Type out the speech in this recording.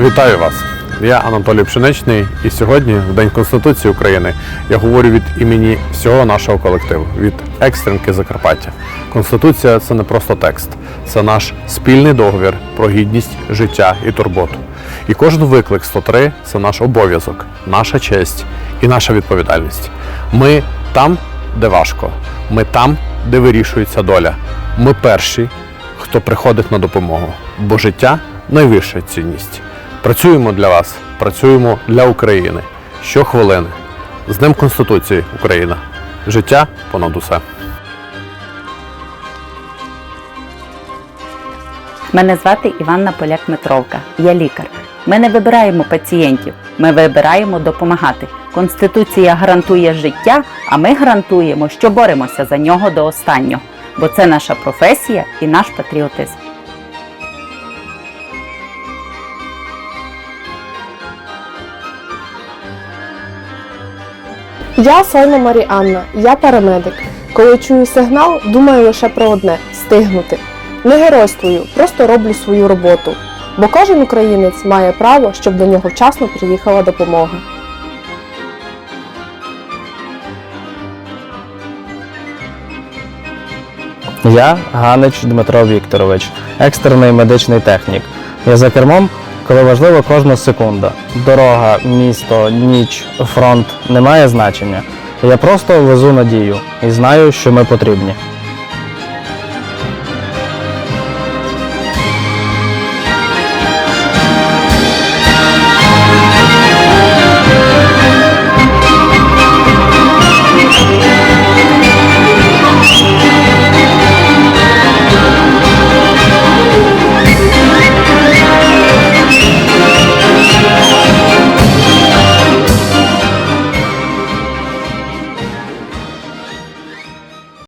Вітаю вас! Я Анатолій Пшеничний, і сьогодні, в День Конституції України, я говорю від імені всього нашого колективу, від екстренки Закарпаття. Конституція це не просто текст, це наш спільний договір про гідність, життя і турботу. І кожен виклик 103 – це наш обов'язок, наша честь і наша відповідальність. Ми там, де важко, ми там, де вирішується доля. Ми перші, хто приходить на допомогу, бо життя найвища цінність. Працюємо для вас, працюємо для України. Щохвилини. З Днем Конституції Україна. Життя понад усе. Мене звати Іванна Поляк Метровка. Я лікар. Ми не вибираємо пацієнтів, ми вибираємо допомагати. Конституція гарантує життя, а ми гарантуємо, що боремося за нього до останнього. Бо це наша професія і наш патріотизм. Я Сойна Маріанна, я парамедик. Коли чую сигнал, думаю лише про одне стигнути. Не геройствую, просто роблю свою роботу. Бо кожен українець має право, щоб до нього вчасно приїхала допомога. Я Ганич Дмитро Вікторович, екстрений медичний технік. Я за кермом, коли важлива кожна секунда. Дорога, місто, ніч, фронт не має значення. Я просто везу надію і знаю, що ми потрібні.